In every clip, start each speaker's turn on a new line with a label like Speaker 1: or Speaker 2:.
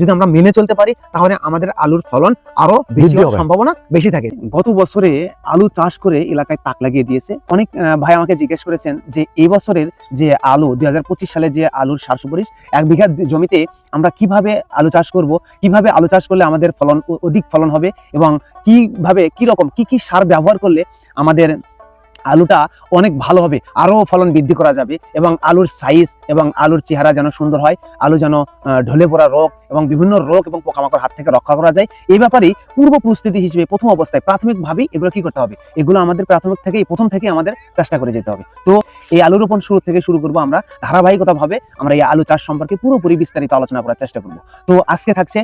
Speaker 1: যদি আমরা মেনে চলতে পারি তাহলে আমাদের আলুর ফলন আরও বেশি সম্ভাবনা বেশি থাকে। গত বছরে আলু চাষ করে এলাকায় তাক লাগিয়ে দিয়েছে। অনেক ভাই আমাকে জিজ্ঞেস করেছেন যে এই বছরের যে আলু দুই হাজার পঁচিশ সালে যে আলুর সার সুপারিশ এক বিঘা জমিতে আমরা কীভাবে আলু চাষ করব কীভাবে আলু চাষ করলে আমাদের ফলন অধিক ফলন হবে এবং কীভাবে কি রকম কি কি সার ব্যবহার করলে আমাদের আলুটা অনেক ভালো হবে, আরও ফলন বৃদ্ধি করা যাবে এবং আলুর সাইজ এবং আলুর চেহারা যেন সুন্দর হয়, আলু যেন ঢলে পড়া রোগ এবং বিভিন্ন রোগ এবং পোকামাকড় হাত থেকে রক্ষা করা যায়। এই ব্যাপারে পূর্ব প্রস্তুতি হিসেবে প্রথম অবস্থায় প্রাথমিকভাবেই এগুলো কি করতে হবে? এগুলো আমাদের প্রাথমিক থেকেই, প্রথম থেকে আমাদের চেষ্টা করে যেতে হবে। তো এই আলু রোপণ শুরু থেকে শুরু করব আমরা। ধারাবাহিকতাভাবে আমরা এই আলু চাষ সম্পর্কে পুরোপুরি বিস্তারিত আলোচনা করার চেষ্টা করব। তো আজকে থাকছে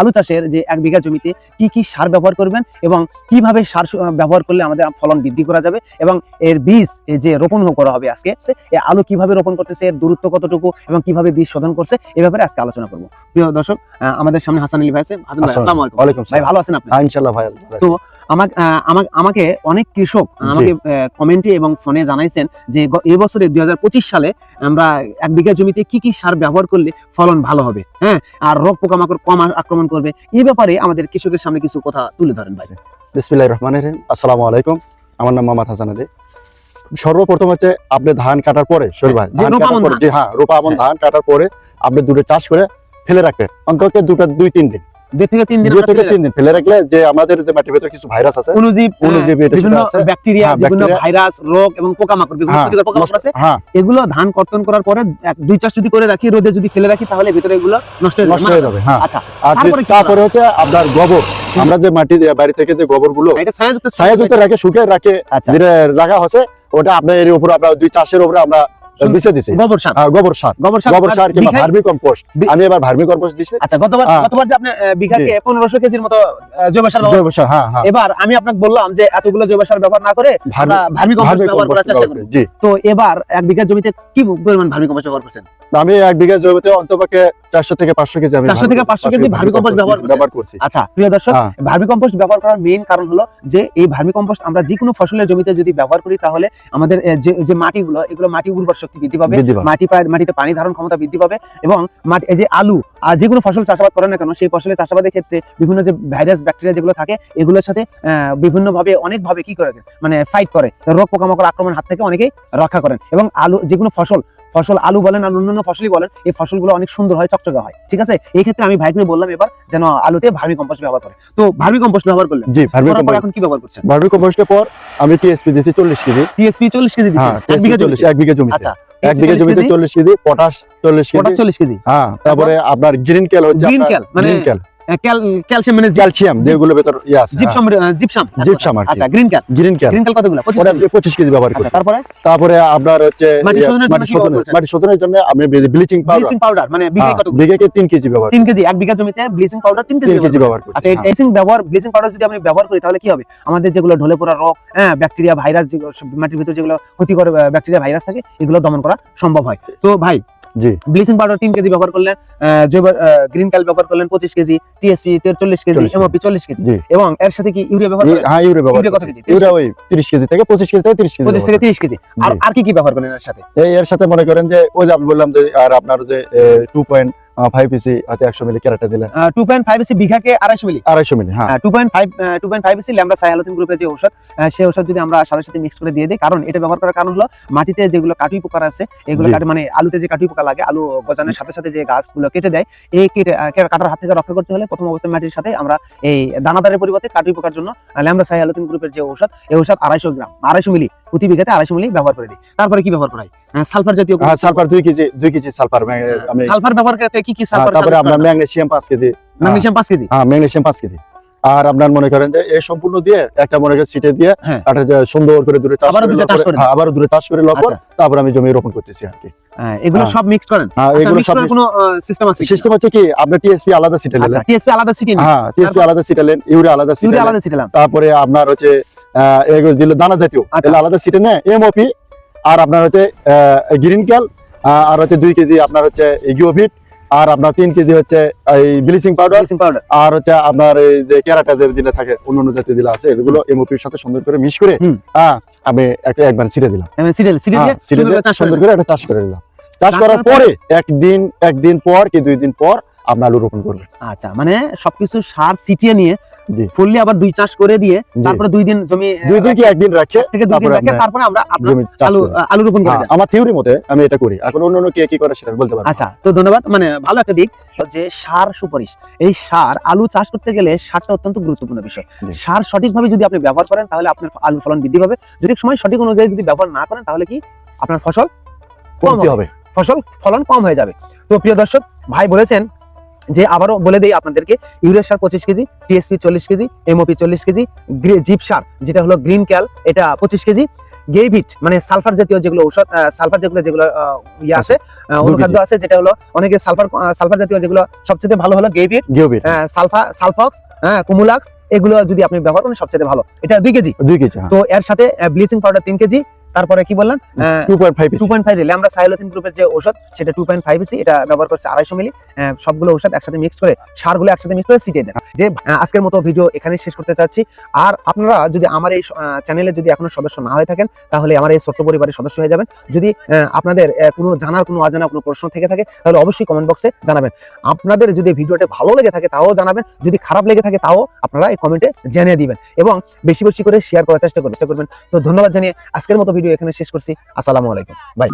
Speaker 1: আলু চাষের যে এক বিঘা জমিতে কি কি সার ব্যবহার করবেন এবং কীভাবে সার ব্যবহার করলে আমাদের ফলন বৃদ্ধি করা যাবে এবং এর বীজ যে রোপণ করা হবে আজকে এই আলু কীভাবে রোপণ করতেছে এর দূরত্ব কতটুকু এবং কীভাবে বীজ শোধন করছে এই ব্যাপারে আজকে আলোচনা করব। প্রিয় দর্শক আমাদের সামনে হাসান আলী ভাই আছে। হাসান ভাই
Speaker 2: আসসালামু
Speaker 1: আসসালামু আলাইকুম। ভাই ভালো আছেন আপনি?
Speaker 2: হ্যাঁ ইনশাল্লাহ ভাই
Speaker 1: তো আমাকে আমাকে অনেক কৃষক আমাকে কমেন্টে এবং ফোনে জানাইছেন যে গ- এই বছরে দুই সালে আমরা এক বিঘা জমিতে কি কি সার ব্যবহার করলে ফলন ভালো হবে হ্যাঁ? আর রোগ পোকামাকড় কম আক্রমণ করবে এই ব্যাপারে আমাদের কৃষকের সামনে কিছু কথা তুলে ধরেন ভাই।
Speaker 2: বিসমিল্লাহির রহমানির রহিম। আসসালামু আলাইকুম। আমার নাম মোহাম্মদ হাসান আলী। সর্বপ্রথম হচ্ছে আপনি ধান কাটার পরে ভাই ধান
Speaker 1: রোপা
Speaker 2: কাটার পরে
Speaker 1: ধান।
Speaker 2: হ্যাঁ রোপা আমন
Speaker 1: হ্যাঁ।
Speaker 2: ধান কাটার পরে আপনি দুটো চাষ করে ফেলে রাখবেন। অন্তত দুটো দুই তিন দিন।
Speaker 1: দুই থেকে তিন দিন
Speaker 2: দুই থেকে তিন দিন ফেলে রাখলে যে আমাদের যে মাটির ভেতরে কিছু ভাইরাস আছে
Speaker 1: রাখি। অণুজীব আহ,
Speaker 2: অণুজীব এটা
Speaker 1: বিভিন্ন ব্যাকটেরিয়া বিভিন্ন ভাইরাস রোগ এবং পোকামাকড় বিভিন্ন ক্ষতিকর পোকামাকড় আছে এগুলো ধান কর্তন করার পরে দুই চাষ যদি করে রাখি রোদে যদি ফেলে রাখি তাহলে ভিতরে এগুলো নষ্ট হয়ে যাবে।
Speaker 2: হ্যাঁ
Speaker 1: আচ্ছা তারপরে
Speaker 2: হচ্ছে আপনার গোবর। আমরা যে মাটি বাড়ি থেকে যে
Speaker 1: গোবরগুলো ছায়াযুক্ত
Speaker 2: রাখে শুকিয়ে রাখে
Speaker 1: আচ্ছা।
Speaker 2: রাখা হচ্ছে ওটা আপনার এর উপর আমরা দুই চাষের উপরে আমরা। বিছে দিছি।
Speaker 1: গোবর সার।
Speaker 2: হ্যাঁ, গোবর সার।
Speaker 1: গোবর সার
Speaker 2: গোবর সার কিংবা ভার্মি কম্পোস্ট। আমি এবার ভার্মি কম্পোস্ট দিছি।
Speaker 1: আচ্ছা গতবার
Speaker 2: হ্যাঁ।
Speaker 1: গতবার যে আপনি বিঘাকে পনেরোশো কেজির মতো জৈব সার
Speaker 2: জৈব সার হ্যাঁ হ্যাঁ।
Speaker 1: এবার আমি আপনাকে বললাম যে এতগুলো জৈব সার ব্যবহার না করে ভার্মি কম্পোস্ট ব্যবহার করার চেষ্টা
Speaker 2: ব্যবহার
Speaker 1: করব
Speaker 2: করি, জি।
Speaker 1: তো এবার এক বিঘা জমিতে কি পরিমাণ ভার্মি কম্পোস্ট ব্যবহার করছেন?
Speaker 2: আমি এক বিঘা জমিতে অন্তপক্ষে চারশো থেকে পাঁচশো কেজি
Speaker 1: 400 থেকে 500 কেজি ভার্মি কম্পোস্ট ব্যবহার
Speaker 2: করছি।
Speaker 1: আচ্ছা প্রিয় দর্শক
Speaker 2: হ্যাঁ।
Speaker 1: ভার্মি কম্পোস্ট ব্যবহার করার মেইন কারণ হলো যে এই ভার্মি কম্পোস্ট আমরা যে কোনো ফসলের জমিতে যদি ব্যবহার করি তাহলে আমাদের যে মাটিগুলো এগুলো মাটি উর্বর শক্তি বৃদ্ধি পাবে মাটি মাটিতে পানি ধারণ ক্ষমতা বৃদ্ধি পাবে এবং মাটি এই যে আলু আর যে কোনো ফসল চাষাবাদ করেন না কেন সেই ফসলের চাষাবাদের ক্ষেত্রে বিভিন্ন যে ভাইরাস ব্যাকটেরিয়া যেগুলো থাকে এগুলোর সাথে বিভিন্ন ভাবে অনেক ভাবে কি করে মানে ফাইট করে। রোগ পোকামাকড় আক্রমণ হাত থেকে অনেকেই রক্ষা করেন এবং আলু যে কোনো ফসল ফসল আলু বলেন আর অন্যান্য ফসলই বলেন এই ফসলগুলো অনেক সুন্দর হয় চকচকে হয়। ঠিক আছে? এই ক্ষেত্রে আমি ভাইকে বললাম এবার যেন আলুতে ভার্মি কম্পোস্ট ব্যবহার করে। তো ভার্মি কম্পোস্ট ব্যবহার করলেন?
Speaker 2: জি ভার্মি কম্পোস্ট।
Speaker 1: এখন কি ব্যবহার করছেন?
Speaker 2: ভার্মি কম্পোস্টের পর আমি টিএসপি দিয়েছি চল্লিশ কেজি।
Speaker 1: টিএসপি চল্লিশ কেজি দিচ্ছেন
Speaker 2: হ্যাঁ
Speaker 1: এক বিঘা
Speaker 2: চল্লিশ
Speaker 1: জমিতে
Speaker 2: এক বিঘা জমিতে?
Speaker 1: আচ্ছা
Speaker 2: এক বিঘা জমিতে চল্লিশ কেজি পটাশ চল্লিশ
Speaker 1: ওটা
Speaker 2: কেজি
Speaker 1: চল্লিশ কেজি।
Speaker 2: হ্যাঁ তারপরে আপনার গ্রিন ক্যাল হচ্ছে আপনার
Speaker 1: cal, মানে
Speaker 2: গ্রিন ক্যাল
Speaker 1: ক্যালসিয়াম মানে
Speaker 2: ক্যালসিয়াম যেগুলো ভেতর ইয়ে আছে
Speaker 1: জিপসাম জিপসাম।
Speaker 2: জিপসাম
Speaker 1: আচ্ছা green cal
Speaker 2: green cal
Speaker 1: green cal কতগুলো? 25 কেজি?
Speaker 2: ব্যবহার
Speaker 1: আচ্ছা তারপরে?
Speaker 2: তারপরে আপনার হচ্ছে
Speaker 1: মাটি শোধনের
Speaker 2: মাটি শোধনের
Speaker 1: করছেন?
Speaker 2: মাটি শোধনের জন্য আমি ব্লিচিং পাউডার
Speaker 1: ব্লিচিং পাউডার মানে
Speaker 2: বিঘাকে তিন কেজি ব্যবহার
Speaker 1: কেজি এক বিঘা জমিতে ব্লিচিং পাউডার কেজি
Speaker 2: কেজি
Speaker 1: ব্যবহার আচ্ছা এই
Speaker 2: হ্যাঁ।
Speaker 1: ব্লিচিং ব্যবহার ব্লিচিং পাউডার যদি আমরা ব্যবহার করি তাহলে কি হবে? আমাদের যেগুলো ঢলে পড়া রোগ হ্যাঁ ব্যাকটেরিয়া ভাইরাস যেগুলো মাটির ভিতরে যেগুলো ক্ষতিকর ব্যাকটেরিয়া ভাইরাস থাকে এগুলো দমন করা সম্ভব হয়। তো ভাই
Speaker 2: জি।
Speaker 1: ব্লিচিং পাউডার তিন কেজি ব্যবহার করলেন আহ, জৈব গ্রিন ক্যাল ব্যবহার করলেন পঁচিশ কেজি টিএসপি চল্লিশ কেজি
Speaker 2: 40
Speaker 1: এমওপি চল্লিশ কেজি। এবং এর সাথে কি ইউরিয়া ব্যবহার
Speaker 2: হ্যাঁ ইউরিয়া ব্যবহার
Speaker 1: কত কেজি?
Speaker 2: ইউরিয়া ওই তিরিশ কেজি থেকে পঁচিশ কেজি থেকে তিরিশ কেজি
Speaker 1: পঁচিশ থেকে তিরিশ কেজি। আর আর কি কি ব্যবহার করেন এর সাথে?
Speaker 2: এর সাথে মনে করেন যে ওই যে আমি বললাম যে আর আপনার যে টু পয়েন্ট ফাইভ পিসি হয়তো একশো মিলি ক্যারেটে দিলেন।
Speaker 1: টু পয়েন্ট ফাইভ এসি বিঘাকে আড়াইশো মিলি?
Speaker 2: আড়াইশো মিলি হ্যাঁ।
Speaker 1: Two point five two point five EC lambda cyhalothrin গ্রুপের যে ঔষধ সেই ঔষধ যদি আমরা সারের সাথে মিক্স করে দিয়ে দিই কারণ এটা ব্যবহার করার কারণ হলো মাটিতে যেগুলো কাটুই পোকা আছে এগুলো কাটে মানে আলুতে যে কাটুই পোকা লাগে আলু গজানোর সাথে সাথে যে গাছগুলো কেটে দেয় এই কেটে কাটার হাত থেকে রক্ষা করতে হলে প্রথম অবস্থায় মাটির সাথে আমরা এই দানাদারের পরিবর্তে কাটুই পোকার জন্য ল্যামডা সাইহালোথিন গ্রুপের যে ঔষধ এই ঔষধ আড়াইশো গ্রাম আড়াইশো মিলি প্রতি বিঘাতে আড়াইশো মিলি ব্যবহার করে দিই। তারপরে কি ব্যবহার করা হয় সালফার জাতীয়
Speaker 2: হ্যাঁ সালফার দুই কেজি দুই কেজি সালফার
Speaker 1: সালফার ব্যবহার করতে কি কি
Speaker 2: হ্যাঁ,
Speaker 1: সালফার
Speaker 2: তারপরে আপনার ম্যাগনেসিয়াম পাঁচ কেজি।
Speaker 1: ম্যাগনেসিয়াম পাঁচ কেজি?
Speaker 2: হ্যাঁ ম্যাগনেসিয়াম পাঁচ কেজি। আর আপনার মনে করেন যে এই সম্পূর্ণ দিয়ে একটা মনে করেন সিটে দিয়ে
Speaker 1: হ্যাঁ।
Speaker 2: একটা সুন্দর করে দূরে চাষ করে হ্যাঁ, আবারও দূরে চাষ করে লবণ
Speaker 1: আচ্ছা।
Speaker 2: তারপর আমি জমি রোপণ করতেছি আর কি।
Speaker 1: এগুলো। সব মিক্স করেন? আচ্ছা
Speaker 2: এগুলো সব
Speaker 1: কোনো সিস্টেম আছে
Speaker 2: সিস্টেম হচ্ছে কি আপনার টিএসপি আলাদা সিটে
Speaker 1: আচ্ছা টিএসপি আলাদা সিটি
Speaker 2: হ্যাঁ টিএসপি আলাদা সিটে নেন ইউরিয়া আলাদা সিটে
Speaker 1: ইউরিয়া আলাদা সিটালাম
Speaker 2: তারপরে আপনার হচ্ছে এগুলো দিল দানা জাতীয়।
Speaker 1: আচ্ছা।
Speaker 2: আলাদা সিটে নেয় এমওপি আর আপনার হচ্ছে গ্রিন ক্যাল আর হচ্ছে দুই কেজি আপনার হচ্ছে গিওভিট আর আপনার তিন কেজি হচ্ছে এই ব্লিচিং পাউডার
Speaker 1: পাউডার
Speaker 2: আর হচ্ছে আপনার এই যে ক্যারাটা যে দিলে থাকে অন্য অন্য জাতীয় দিলে আছে এগুলো এমওপির সাথে সুন্দর করে মিশ করে হ্যাঁ আমি একটা একবার ছিটে দিলাম।
Speaker 1: সিরিয়াল
Speaker 2: হ্যাঁ,
Speaker 1: দিয়ে
Speaker 2: ছিটে
Speaker 1: সুন্দর
Speaker 2: দিয়ে
Speaker 1: করে
Speaker 2: সুন্দর একটা চাষ করে দিলাম। চাষ করার
Speaker 1: পরে?
Speaker 2: একদিন একদিন পর কি দুই দিন পর আপনার আলু রোপণ করবেন
Speaker 1: আচ্ছা মানে সবকিছু সার ছিটিয়ে নিয়ে। ফুললি আবার দুই চাষ করে দিয়ে তারপরে দুই দিন জমি
Speaker 2: দুই দিন কি একদিন রাখে?
Speaker 1: থেকে দুই দিন রেখে তারপরে আমরা আলু আলু রোপণ করে
Speaker 2: হ্যাঁ, আমার থিওরি মতে আমি এটা করি। এখন অন্য অন্য কে কি করে সেটা বলতে পারব।
Speaker 1: আচ্ছা তো ধন্যবাদ। মানে ভালো একটা দিক যে সার সুপারিশ। এই সার আলু চাষ করতে গেলে সারটা অত্যন্ত গুরুত্বপূর্ণ বিষয়। সার সঠিকভাবে যদি আপনি ব্যবহার করেন তাহলে আপনার আলু ফলন বৃদ্ধি পাবে। যদি সময় সঠিক অনুযায়ী যদি ব্যবহার না করেন তাহলে কি? আপনার ফসল কম হবে। ফসল ফলন কম হয়ে যাবে। তো প্রিয় দর্শক ভাই বলেছেন যে আবারও বলে দেই আপনাদেরকে ইউরিয়া সার পঁচিশ কেজি টিএসপি চল্লিশ কেজি এমওপি চল্লিশ কেজি জিপ সার যেটা হলো গ্রিন ক্যাল এটা পঁচিশ কেজি। গেভিট মানে সালফার জাতীয় যেগুলো ঔষধ সালফার যেগুলো যেগুলো ইয়ে আছে অনুখাদ্য আছে যেটা হলো অনেকে সালফার সালফার জাতীয় যেগুলো সবচেয়ে ভালো হলো গেভিট
Speaker 2: গিওবিট
Speaker 1: সালফা সালফক্স হ্যাঁ কুমুলাক্স এগুলো যদি আপনি ব্যবহার করেন সবচেয়ে ভালো। এটা দুই কেজি।
Speaker 2: দুই কেজি হ্যাঁ।
Speaker 1: তো এর সাথে ব্লিচিং পাউডার তিন কেজি তারপরে কি বললেন আহ,
Speaker 2: two point five
Speaker 1: two point five আমরা সাইলোথিন গ্রুপের যে ওষুধ সেটা টু পয়েন্ট ফাইভ এটা ব্যবহার করছে আড়াইশো মিলি সবগুলো ওষুধ একসাথে মিক্স করে সারগুলো একসাথে মিক্স করে ছিটিয়ে দেন। যে আজকের মতো ভিডিও এখানে শেষ করতে চাচ্ছি। আর আপনারা যদি আমার এই চ্যানেলে যদি এখনও সদস্য না হয়ে থাকেন তাহলে আমার এই ছোট্ট পরিবারের সদস্য হয়ে যাবেন। যদি আপনাদের কোনো জানার কোনো অজানা কোনো প্রশ্ন থেকে থাকে তাহলে অবশ্যই কমেন্ট বক্সে জানাবেন। আপনাদের যদি ভিডিওটা ভালো লেগে থাকে তাও জানাবেন। যদি খারাপ লেগে থাকে তাও আপনারা এই কমেন্টে জানিয়ে দিবেন। এবং বেশি বেশি করে শেয়ার করার চেষ্টা করবেন। তো ধন্যবাদ জানিয়ে আজকের মতো ভিডিও এখানে শেষ করছি। আসসালামু আলাইকুম। বাই।